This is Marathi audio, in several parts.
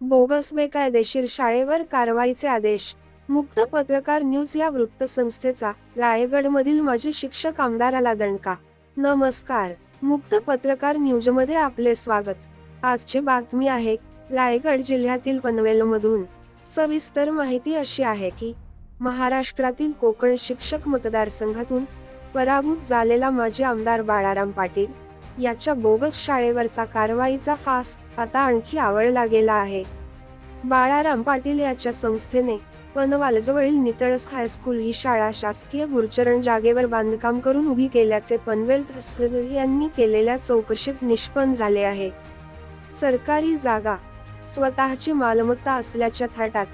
बोगस बेकायदेशीर शाळेवर कारवाईचे आदेश. मुक्त पत्रकार न्यूज या वृत्तसंस्थेचा रायगडमधील माजी शिक्षक आमदाराला दणका. नमस्कार. मुक्त पत्रकार न्यूजमध्ये आपले स्वागत. आजची बातमी आहे रायगड जिल्ह्यातील पनवेलमधून. सविस्तर माहिती अशी आहे की महाराष्ट्रातील कोकण शिक्षक मतदारसंघातून पराभूत झालेला माजी आमदार बाळाराम पाटील याच्या बोगस शाळेवरचा कारवाईचा फास आता आणखी आवळला गेला आहे. बाळाराम पाटील याच्या संस्थेने पनवालजवळील नितळस हायस्कूल ही शाळा शासकीय गुरचरण जागेवर बांधकाम करून उभी केल्याचे पनवेल यांनी केलेल्या चौकशीत निष्पन्न झाले आहे. सरकारी जागा स्वतःची मालमत्ता असल्याच्या थाटात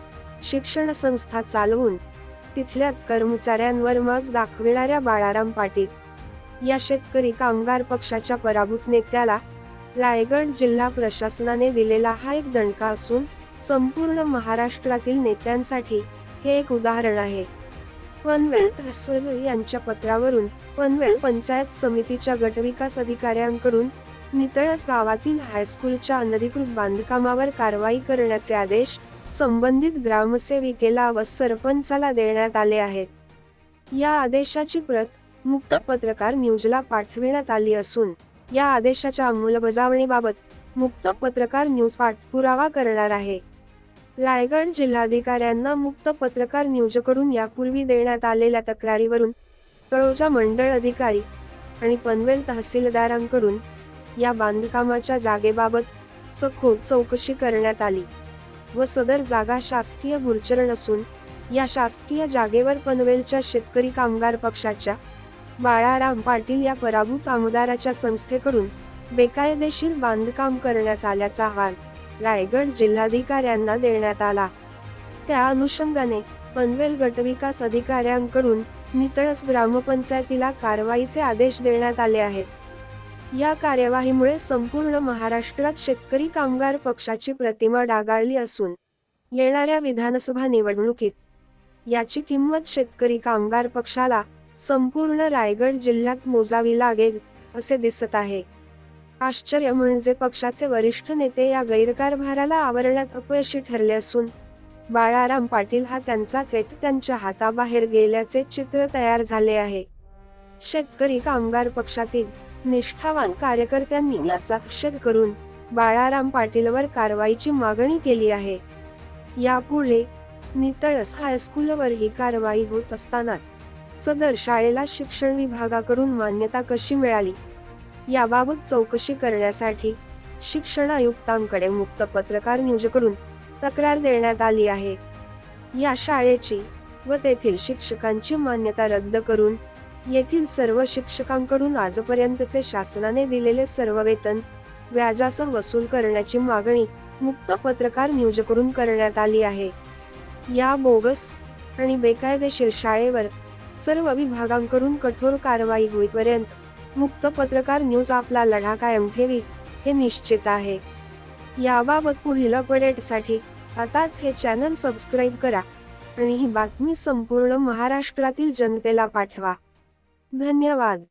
शिक्षण संस्था चालवून तिथल्याच कर्मचाऱ्यांवर मज दाखविणाऱ्या बाळाराम पाटील या शेतकरी कामगार पक्षाच्या पराभूत नेत्याला रायगड जिल्हा प्रशासनाने दिलेला हा एक दणका असून संपूर्ण महाराष्ट्रातील नेत्यांसाठी हे एक उदाहरण आहे. पनवेल यांच्या पत्रावरून पनवेल पंचायत समितीच्या गटविकास अधिकाऱ्यांकडून नितळस गावातील हायस्कूलच्या अनधिकृत बांधकामावर कारवाई करण्याचे आदेश संबंधित ग्रामसेविकेला व सरपंचाला देण्यात आले आहेत. या आदेशाची प्रत मुक्त पत्रकार न्यूजला पाठविण्यात आली असून या आदेशाच्या अंमलबजावणीबाबत मुक्त पत्रकार न्यूज पाठपुरावा करणार आहे. रायगड जिल्हाधिकाऱ्यांना मुक्त पत्रकार न्यूजकडून यापूर्वी देण्यात आलेल्या तक्रारीवरून तळोजा मंडळ अधिकारी आणि पनवेल तहसीलदारांकडून या बांधकामाच्या जागेबाबत सखोल चौकशी करण्यात आली व सदर जागा शासकीय गुरचरण असून या शासकीय जागेवर पनवेलच्या शेतकरी कामगार पक्षाच्या बाळाराम पाटील या पराभूत आमदाराच्या संस्थेकडून बेकायदेशीर बांधकाम करण्यात आल्याचा अहवाल रायगड जिल्हाधिकाऱ्यांना देण्यात आला. त्या अनुषंगाने पनवेल गटविकास अधिकाऱ्यांकडून नितळस ग्रामपंचायतीला कारवाईचे आदेश देण्यात आले आहेत. या कार्यवाहीमुळे संपूर्ण महाराष्ट्रात शेतकरी कामगार पक्षाची प्रतिमा डागाळली असून येणाऱ्या विधानसभा निवडणुकीत याची किंमत शेतकरी कामगार पक्षाला संपूर्ण रायगड जिल्ह्यात मोजावी लागेल असे दिसत आहे. आश्चर्य म्हणजे पक्षाचे वरिष्ठ नेते या गैरकारभाराला आवरण्यात अपयशी ठरले असून बाळाराम पाटील हा त्यांचा थेट त्यांच्या हाताबाहेर गेल्याचे चित्र तयार झाले आहे. शेतकरी कामगार पक्षातील निष्ठावान कार्यकर्त्यांनी याचा निषेध करून बाळाराम पाटीलवर कारवाईची मागणी केली आहे. यापुढे नितळस हायस्कूलवर ही कारवाई होत असतानाच सदर शाळेला शिक्षण विभागाकडून मान्यता कशी मिळाली? याबाबत चौकशी करण्यासाठी शिक्षण आयुक्तांकडे मुक्त पत्रकार न्यूजकडून तक्रार देण्यात आली आहे. या शाळेची व तेथील शिक्षकांची मान्यता रद्द करून येथील सर्व शिक्षकांकडून आजपर्यंतचे शासनाने दिलेले सर्व वेतन व्याजासह वसूल करण्याची मागणी मुक्त पत्रकार न्यूजकडून करण्यात आली आहे. या बोगस आणि बेकायदेशीर शाळेवर सर्व विभागांकडून कठोर कारवाई होईपर्यंत मुक्त पत्रकार न्यूज आपला लढा कायम ठेवी हे निश्चित आहे. याबाबत पुढील अपडेटसाठी आताच हे चॅनल सबस्क्राईब करा आणि ही बातमी संपूर्ण महाराष्ट्रातील जनतेला पाठवा. धन्यवाद.